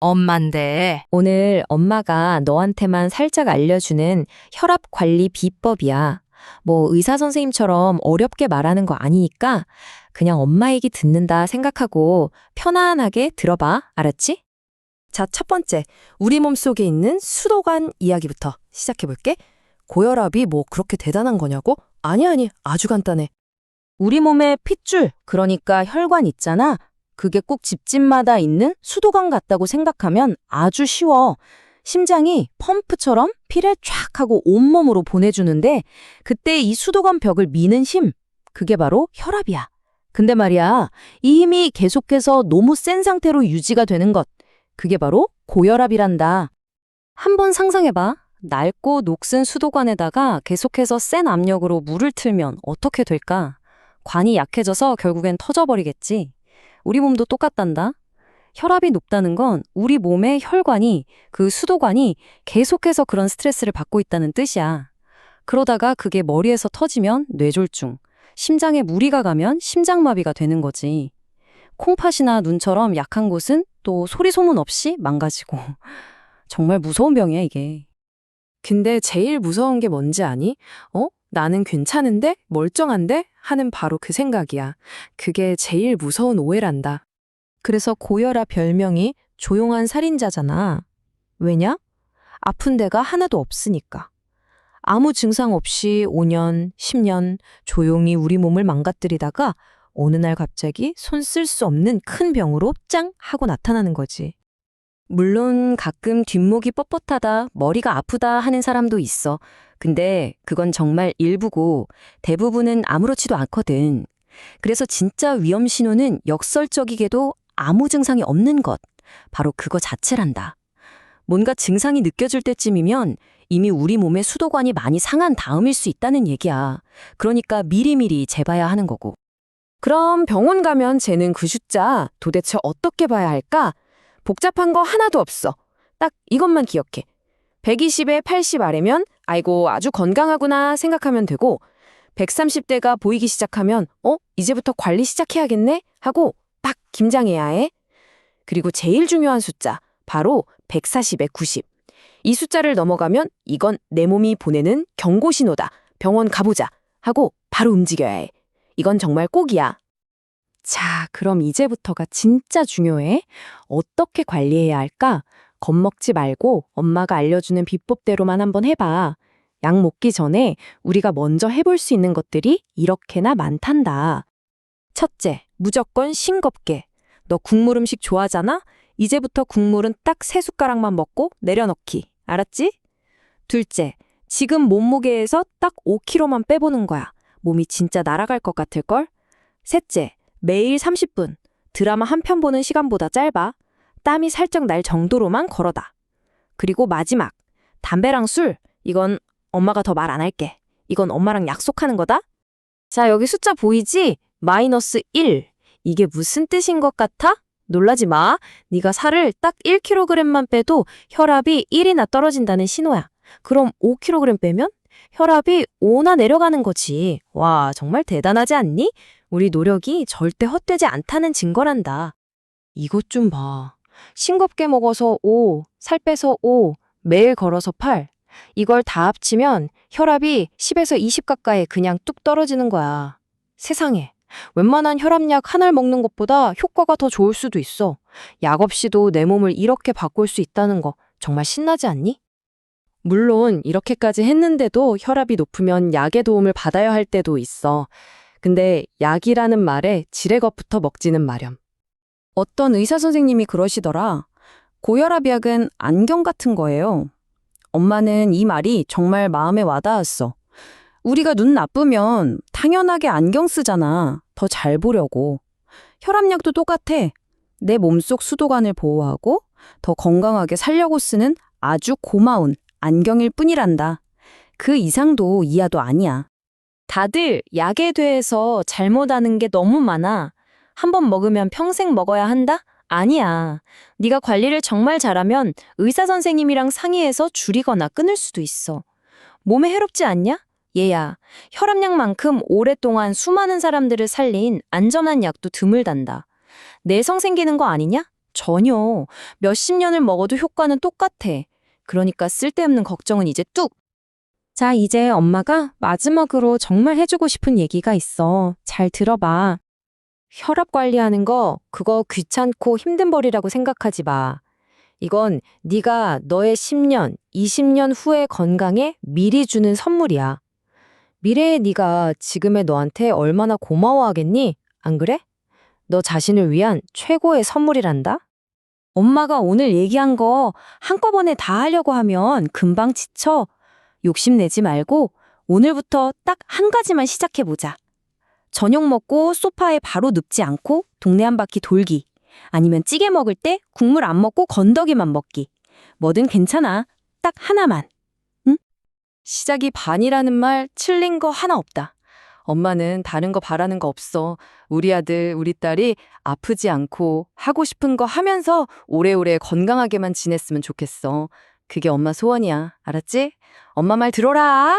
엄만데. 오늘 엄마가 너한테만 살짝 알려주는 혈압 관리 비법이야. 뭐 의사 선생님처럼 어렵게 말하는 거 아니니까 그냥 엄마 얘기 듣는다 생각하고 편안하게 들어봐. 알았지? 자, 첫 번째. 우리 몸 속에 있는 수도관 이야기부터 시작해볼게. 고혈압이 뭐 그렇게 대단한 거냐고? 아니, 아니, 아주 간단해. 우리 몸에 핏줄, 그러니까 혈관 있잖아. 그게 꼭 집집마다 있는 수도관 같다고 생각하면 아주 쉬워. 심장이 펌프처럼 피를 쫙 하고 온몸으로 보내주는데 그때 이 수도관 벽을 미는 힘, 그게 바로 혈압이야. 근데 말이야, 이 힘이 계속해서 너무 센 상태로 유지가 되는 것, 그게 바로 고혈압이란다. 한번 상상해봐. 낡고 녹슨 수도관에다가 계속해서 센 압력으로 물을 틀면 어떻게 될까? 관이 약해져서 결국엔 터져버리겠지. 우리 몸도 똑같단다. 혈압이 높다는 건 우리 몸의 혈관이, 그 수도관이 계속해서 그런 스트레스를 받고 있다는 뜻이야. 그러다가 그게 머리에서 터지면 뇌졸중, 심장에 무리가 가면 심장마비가 되는 거지. 콩팥이나 눈처럼 약한 곳은 또 소리 소문 없이 망가지고. 정말 무서운 병이야, 이게. 근데 제일 무서운 게 뭔지 아니? 어? 나는 괜찮은데? 멀쩡한데? 하는 바로 그 생각이야. 그게 제일 무서운 오해란다. 그래서 고혈압 별명이 조용한 살인자잖아. 왜냐? 아픈 데가 하나도 없으니까. 아무 증상 없이 5년, 10년 조용히 우리 몸을 망가뜨리다가 어느 날 갑자기 손 쓸 수 없는 큰 병으로 짱 하고 나타나는 거지. 물론 가끔 뒷목이 뻣뻣하다, 머리가 아프다 하는 사람도 있어. 근데 그건 정말 일부고 대부분은 아무렇지도 않거든. 그래서 진짜 위험 신호는 역설적이게도 아무 증상이 없는 것. 바로 그거 자체란다. 뭔가 증상이 느껴질 때쯤이면 이미 우리 몸의 수도관이 많이 상한 다음일 수 있다는 얘기야. 그러니까 미리미리 재봐야 하는 거고. 그럼 병원 가면 재는 그 숫자 도대체 어떻게 봐야 할까? 복잡한 거 하나도 없어. 딱 이것만 기억해. 120에 80 아래면 아이고 아주 건강하구나 생각하면 되고 130대가 보이기 시작하면 어? 이제부터 관리 시작해야겠네? 하고 딱 김장해야 해. 그리고 제일 중요한 숫자 바로 140에 90. 이 숫자를 넘어가면 이건 내 몸이 보내는 경고 신호다. 병원 가보자. 하고 바로 움직여야 해. 이건 정말 꼭이야. 자, 그럼 이제부터가 진짜 중요해. 어떻게 관리해야 할까? 겁먹지 말고 엄마가 알려주는 비법대로만 한번 해봐. 약 먹기 전에 우리가 먼저 해볼 수 있는 것들이 이렇게나 많단다. 첫째, 무조건 싱겁게. 너 국물 음식 좋아하잖아? 이제부터 국물은 딱 세 숟가락만 먹고 내려놓기. 알았지? 둘째, 지금 몸무게에서 딱 5kg만 빼보는 거야. 몸이 진짜 날아갈 것 같을걸? 셋째, 매일 30분. 드라마 한 편 보는 시간보다 짧아. 땀이 살짝 날 정도로만 걸어다. 그리고 마지막, 담배랑 술. 이건 엄마가 더 말 안 할게. 이건 엄마랑 약속하는 거다. 자, 여기 숫자 보이지? 마이너스 1. 이게 무슨 뜻인 것 같아? 놀라지 마. 네가 살을 딱 1kg만 빼도 혈압이 1이나 떨어진다는 신호야. 그럼 5kg 빼면 혈압이 5나 내려가는 거지. 와, 정말 대단하지 않니? 우리 노력이 절대 헛되지 않다는 증거란다. 이것 좀 봐. 싱겁게 먹어서 5, 살 빼서 5, 매일 걸어서 8. 이걸 다 합치면 혈압이 10에서 20 가까이 그냥 뚝 떨어지는 거야. 세상에. 웬만한 혈압약 하나를 먹는 것보다 효과가 더 좋을 수도 있어. 약 없이도 내 몸을 이렇게 바꿀 수 있다는 거 정말 신나지 않니? 물론 이렇게까지 했는데도 혈압이 높으면 약의 도움을 받아야 할 때도 있어. 근데 약이라는 말에 지레 것부터 먹지는 마렴. 어떤 의사 선생님이 그러시더라. 고혈압 약은 안경 같은 거예요. 엄마는 이 말이 정말 마음에 와닿았어. 우리가 눈 나쁘면 당연하게 안경 쓰잖아. 더 잘 보려고. 혈압약도 똑같아. 내 몸속 수도관을 보호하고 더 건강하게 살려고 쓰는 아주 고마운 안경일 뿐이란다. 그 이상도 이하도 아니야. 다들 약에 대해서 잘못 아는 게 너무 많아. 한 번 먹으면 평생 먹어야 한다? 아니야. 네가 관리를 정말 잘하면 의사 선생님이랑 상의해서 줄이거나 끊을 수도 있어. 몸에 해롭지 않냐? 얘야, 혈압약만큼 오랫동안 수많은 사람들을 살린 안전한 약도 드물단다. 내성 생기는 거 아니냐? 전혀. 몇십 년을 먹어도 효과는 똑같아. 그러니까 쓸데없는 걱정은 이제 뚝. 자, 이제 엄마가 마지막으로 정말 해주고 싶은 얘기가 있어. 잘 들어봐. 혈압 관리하는 거 그거 귀찮고 힘든 벌이라고 생각하지 마. 이건 네가 너의 10년, 20년 후의 건강에 미리 주는 선물이야. 미래의 네가 지금의 너한테 얼마나 고마워하겠니? 안 그래? 너 자신을 위한 최고의 선물이란다. 엄마가 오늘 얘기한 거 한꺼번에 다 하려고 하면 금방 지쳐. 욕심내지 말고 오늘부터 딱 한 가지만 시작해보자. 저녁 먹고 소파에 바로 눕지 않고 동네 한 바퀴 돌기. 아니면 찌개 먹을 때 국물 안 먹고 건더기만 먹기. 뭐든 괜찮아. 딱 하나만. 응? 시작이 반이라는 말 틀린 거 하나 없다. 엄마는 다른 거 바라는 거 없어. 우리 아들, 우리 딸이 아프지 않고 하고 싶은 거 하면서 오래오래 건강하게만 지냈으면 좋겠어. 그게 엄마 소원이야. 알았지? 엄마 말 들어라.